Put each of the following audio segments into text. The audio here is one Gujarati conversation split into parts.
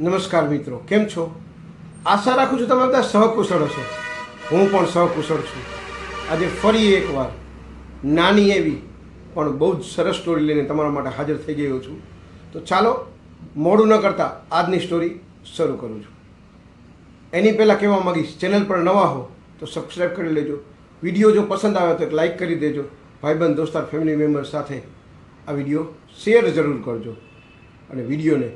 નમસ્કાર મિત્રો, કેમ છો? આશા રાખું છું તમે બધા સહકુશળ હશો. હું પણ સહકુશળ છું. આજે ફરી એકવાર નાની એવી, પણ બહુ જ સરસ સ્ટોરી લઈને તમારા માટે હાજર થઈ ગયો છું. તો ચાલો, મોડું ન કરતાં આજની સ્ટોરી શરૂ કરું છું. એની પહેલાં કહેવા માગીશ, ચેનલ પર નવા હો તો સબસ્ક્રાઈબ કરી લેજો. વીડિયો જો પસંદ આવે તો એક લાઈક કરી દેજો. ભાઈબંધ, દોસ્તાર ફેમિલી મેમ્બર સાથે આ વીડિયો શેર જરૂર કરજો. અને વિડીયોને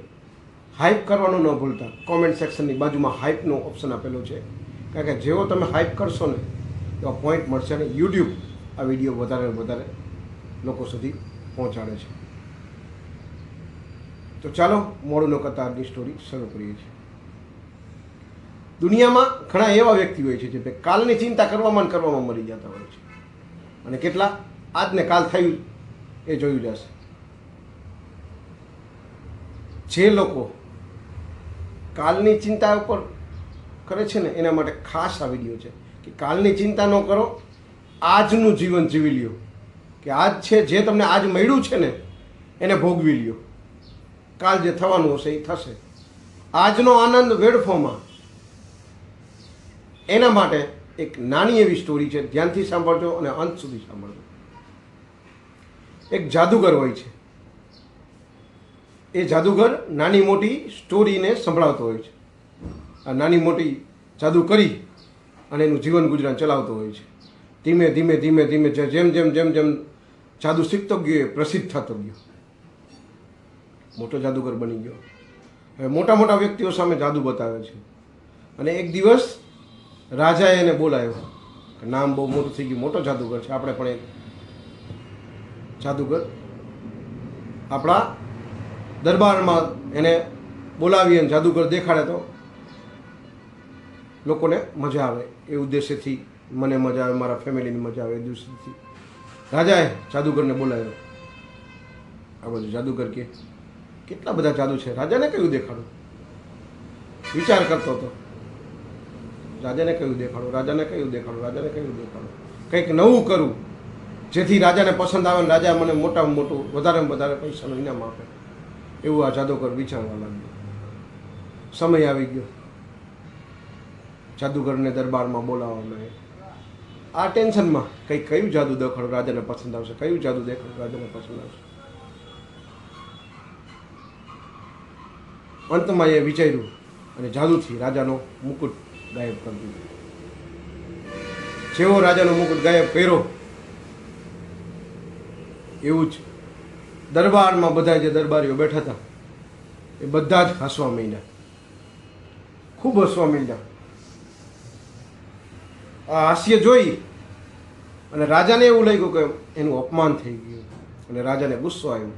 હાઇપ કરવાનું ન ભૂલતા. કોમેન્ટ સેક્શનની બાજુમાં હાઇપનો ઓપ્શન આપેલો છે. કારણ કે જેવો તમે હાઇપ કરશો ને, એવા પોઈન્ટ મળશે અને યુટ્યુબ આ વીડિયો વધારે વધારે લોકો સુધી પહોંચાડે છે. તો ચાલો, મોડું ન કરતા આજની સ્ટોરી શરૂ કરીએ છીએ. દુનિયામાં ઘણા એવા વ્યક્તિ હોય છે જે કાલની ચિંતા કરવામાં કરવામાં મરી જતા હોય છે. અને કેટલા? આજને કાલ થયું એ જોયું જશે. જે લોકો કાલની ચિંતા ઉપર કરે છે ને, એના માટે ખાસ આ વીડિયો છે કે કાલની ચિંતા ન કરો, આજનું જીવન જીવી લ્યો. કે આજ છે, જે તમને આજ મળ્યું છે ને, એને ભોગવી લ્યો. કાલ જે થવાનું હશે એ થશે. આજનો આનંદ વેડફોમાં. એના માટે એક નાની એવી સ્ટોરી છે, ધ્યાનથી સાંભળજો અને અંત સુધી સાંભળજો. એક જાદુગર હોય છે. એ જાદુગર નાની મોટી સ્ટોરીને સંભળાવતો હોય છે. આ નાની મોટી જાદુ કરી અને એનું જીવન ગુજરાન ચલાવતો હોય છે. ધીમે ધીમે ધીમે ધીમે જેમ જેમ જેમ જેમ જાદુ શીખતો ગયો એ પ્રસિદ્ધ થતો ગયો. મોટો જાદુગર બની ગયો. હવે મોટા મોટા વ્યક્તિઓ સામે જાદુ બતાવે છે. અને એક દિવસ રાજાએ એને બોલાવ્યો. નામ બહુ મોટું થઈ ગયું, મોટો જાદુગર છે. આપણે પણ એક જાદુગર આપણા દરબારમાં એને બોલાવી અને જાદુગર દેખાડે તો લોકોને મજા આવે. એ ઉદ્દેશ્યથી મને મજા આવે, મારા ફેમિલીની મજા આવે એ દિવસથી રાજાએ જાદુગરને બોલાવ્યો. આ બધું જાદુગર કે, કેટલા બધા જાદુ છે? રાજાને કયું દેખાડું? વિચાર કરતો હતો. રાજાને કયું દેખાડું? રાજાને કયું દેખાડું? રાજાને કયું દેખાડું? કંઈક નવું કરું, જેથી રાજાને પસંદ આવે ને રાજા મને મોટામાં મોટું, વધારેમાં વધારે પૈસાનું ઇનામ આપે. એવું આ જાદુગર વિચારવા લાગ્યો સમય આવી ગયો. જાદુગરને દરબારમાં બોલાવવાનો એ આ ટેન્શનમાં કઈ કયું જાદુ દખડ રાજાને પસંદ આવશે? કયું જાદુ દેખાડું રાજાને પસંદ આવશે? અંતમાં એ વિચાર્યું અને જાદુથી રાજાનો મુકુટ ગાયબ કરી જેવો રાજાનો મુકુટ ગાયબ કર્યો, એવું જ દરબારમાં બધા જે દરબારીઓ બેઠા હતા, એ બધા જ હસવા માંડ્યા. ખૂબ હસવા માંડ્યા. આ હાસ્ય જોઈ અને રાજાને એવું લાગ્યું કે એનું અપમાન થઈ ગયું અને રાજાને ગુસ્સો આવ્યો.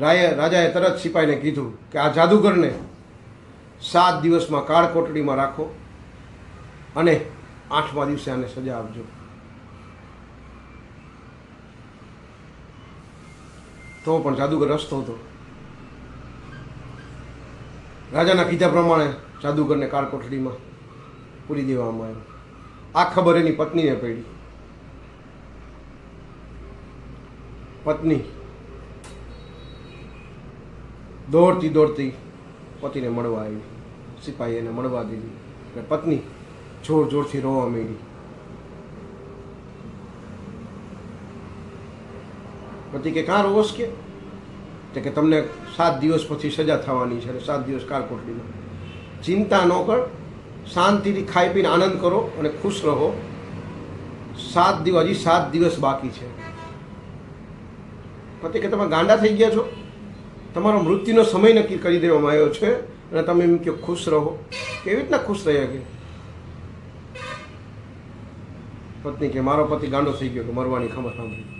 રાયે, રાજાએ તરત સિપાહીને કીધું કે આ જાદુગરને સાત દિવસમાં કાળકોટડીમાં રાખો અને આઠમા દિવસે આને સજા આપજો. તો પણ જાદુગર રસ્તો હતો. રાજાના કીધા પ્રમાણે જાદુગરને કાળ કોઠડીમાં પૂરી દેવામાં આવ્યો. આ ખબર એની પત્નીને પડી. પત્ની દોડતી દોડતી પતિને મળવા આવી. સિપાહી એને મળવા દીધી. અને પત્ની જોર જોરથી રોવા માંડી. પતિ કે કાં રોવસ કે? તે કે તમને સાત દિવસ પછી સજા થવાની છે સાત દિવસ કાળ કોઠડીમાં ચિંતા ન કર, શાંતિથી ખાઈ પીને આનંદ કરો અને ખુશ રહો. સાત દિવસ, હજી સાત દિવસ બાકી છે. પતિ કે તમે ગાંડા થઈ ગયા છો? તમારો મૃત્યુનો સમય નક્કી કરી દેવામાં આવ્યો છે અને તમે એમ કે ખુશ રહો. કેવી રીતના ખુશ રહ્યા કે? પત્ની કે, મારો પતિ ગાંડો થઈ ગયો કે, મરવાની ખબર સાંભળી.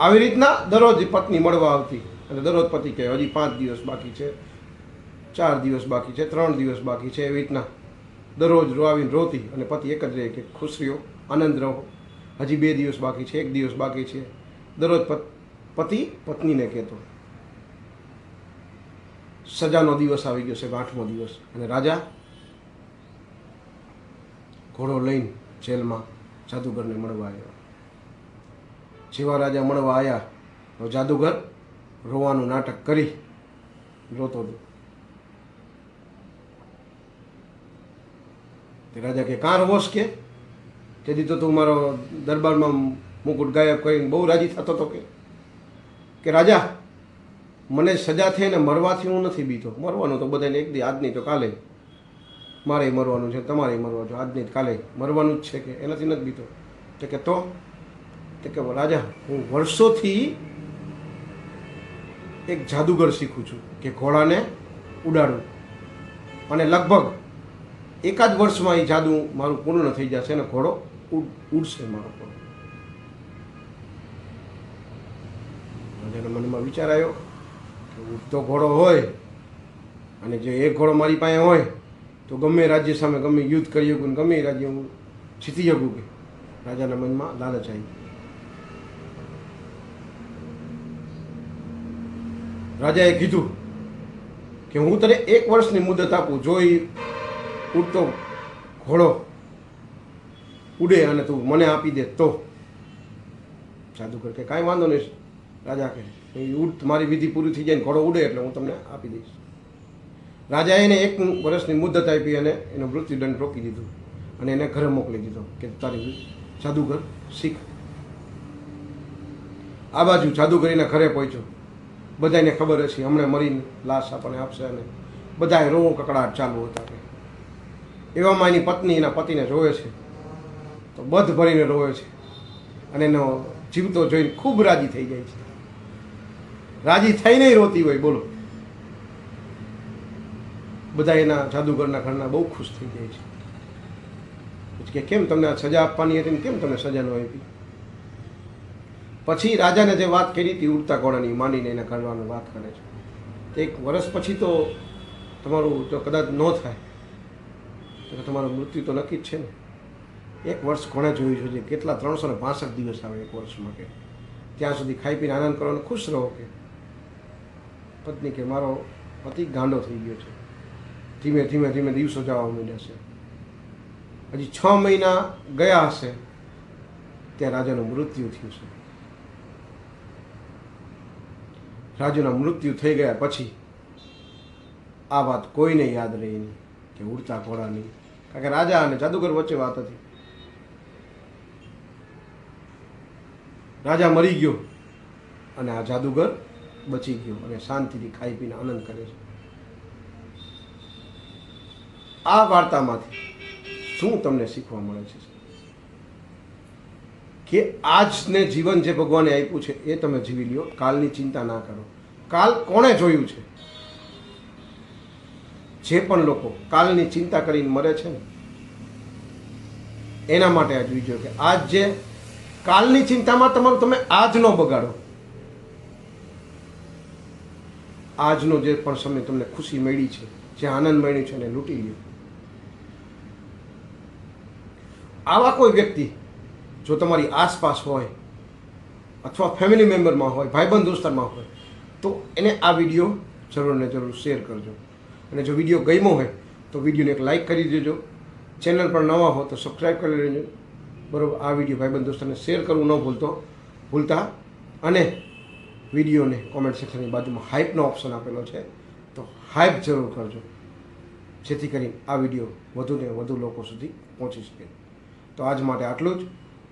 આવી રીતના દરરોજ પત્ની મળવા આવતી. અને દરરોજ પતિ કહે, હજી પાંચ દિવસ બાકી છે, ચાર દિવસ બાકી છે, ત્રણ દિવસ બાકી છે, એવી રીતના દરરોજ રોવીને રોતી અને પતિ એક જ રહે કે ખુશ રહ્યો, આનંદ રહો. હજી બે દિવસ બાકી છે, એક દિવસ બાકી છે. દરરોજ પતિ પત્નીને કહેતો. સજાનો દિવસ આવી ગયો છે આઠમો દિવસ. અને રાજા ઘોડો લઈને જેલમાં જાદુગરને મળવા આવ્યો. શિવારાજા મળવા આવ્યા તો જાદુગર રોવાનું નાટક કરી. રોતો હતો રાજા કે કાં રોશ કે? તેથી તો તું મારો દરબારમાં મુકુટ ગાયબ કરીને બહુ રાજી થતો હતો કે. કે રાજા, મને સજા થઈને મરવાથી હું નથી બીતો. મરવાનું તો બધાને એક દી નહીં તો કાલે. મારે મરવાનું છે તમારે મરવાનું આજ નહીં કાલે. મરવાનું જ છે કે, એનાથી નથી બીતો. તો કે, તો? તો કે રાજા, હું વર્ષોથી એક જાદુગર શીખું છું કે ઘોડાને ઉડાડું અને લગભગ એકાદ વર્ષમાં એ જાદુ મારું પૂર્ણ થઈ જશે અને ઘોડો ઉડ, ઉડશે મારો ઘોડો રાજાના મનમાં વિચાર આવ્યો કે ઉડતો ઘોડો હોય અને જો એક ઘોડો મારી પાસે હોય, તો ગમે રાજ્ય સામે ગમે યુદ્ધ કરી શકું ગમે રાજ્ય હું જીતી શકું કે. રાજાના મનમાં લાલચ આવી. રાજાએ કીધું કે હું તને એક વર્ષની મુદત આપું જો એ ઉડતો ઘોડો ઉડે અને તું મને આપી દે તો. જાદુગર કે કાંઈ વાંધો નહીં, રાજા કહે ઉડ, મારી વિધિ પૂરી થઈ જાય ઘોડો ઉડે એટલે હું તમને આપી દઈશ. રાજાએ એને એક વર્ષની મુદત આપી અને એનો મૃત્યુદંડ રોકી દીધું અને એને ઘરે મોકલી દીધો કે તારી જાદુગર શીખ. આ બાજુ જાદુગરીના ઘરે પહોંચ્યો. બધાને ખબર હશે, હમણાં મરીને લાશ આપણને આપશે અને બધાએ રોવો કકડાટ ચાલુ હતા એવામાં એની પત્ની એના પતિને જોવે છે, તો બધ ભરીને રોવે છે. અને એનો જીવતો જોઈને ખૂબ રાજી થઈ જાય છે. રાજી થઈને રોતી હોય, બોલો. બધા એના જાદુગરના ઘરના બહુ ખુશ થઈ જાય છે. કે કેમ તમને સજા આપવાની હતી કેમ તમને સજા ન આપી? પછી રાજાને જે વાત કરી હતી ઉડતા ઘોડાની, માંડીને એને કરવાની વાત કરે છે. તે એક વર્ષ પછી તો તમારું જો કદાચ ન થાય, તો તમારું મૃત્યુ તો નક્કી જ છે ને. એક વર્ષ કોણે જોયું છે કેટલા ત્રણસો ને પાંસઠ દિવસ આવે એક વર્ષમાં કે. ત્યાં સુધી ખાઈ પીને આનંદ કરવાનો, ખુશ રહો કે. પત્ની કે મારો પતિ ગાંડો થઈ ગયો છે. ધીમે ધીમે ધીમે દિવસો જવા માંડ્યા છે. હજી છ મહિના ગયા હશે, ત્યાં રાજાનું મૃત્યુ થયું છે. રાજાના મૃત્યુ થઈ ગયા પછી આ વાત કોઈને યાદ રહી નહીં કે ઉડતા ઘોડાની. કારણ કે રાજા અને જાદુગર વચ્ચે વાત હતી. રાજા મરી ગયો અને આ જાદુગર બચી ગયો અને શાંતિથી ખાઈ પીને આનંદ કરે છે. આ વાર્તામાંથી શું તમને શીખવા મળે છે? કે આજને જીવન જે ભગવાને આપ્યું છે, એ તમે જીવી લ્યો, કાલની ચિંતા ના કરો. કાલ કોણે જોયું છે? જે પણ લોકો કાલની ચિંતા કરીને મરે છે ને, એના માટે આ જોઈ કે આજ જે કાલની ચિંતામાં તમારું, તમે આજ ન બગાડો. આજનો જે પણ સમય તમને ખુશી મળી છે, જે આનંદ મળ્યો છે એને લૂંટી લ્યો. આવા કોઈ વ્યક્તિ જો તમારી આસપાસ હોય અથવા ફેમિલી મેમ્બરમાં હોય, ભાઈબંધ દોસ્તારમાં હોય, તો એને આ વીડિયો જરૂર ને જરૂર શેર કરજો. અને જો વીડિયો ગમ્યો હોય, તો વિડીયોને એક લાઈક કરી દેજો. ચેનલ પર નવા હો, તો સબસ્ક્રાઈબ કરી લેજો. બરાબર? આ વીડિયો ભાઈબંધ દોસ્તોને શેર કરવું ન ભૂલતો. ભૂલતા અને વિડીયોને કોમેન્ટ સેક્શનની બાજુમાં હાઇપનો ઓપ્શન આપેલો છે, તો હાઇપ જરૂર કરજો. જેથી કરીને આ વીડિયો વધુને વધુ લોકો સુધી પહોંચી શકે. તો આજ માટે આટલું જ.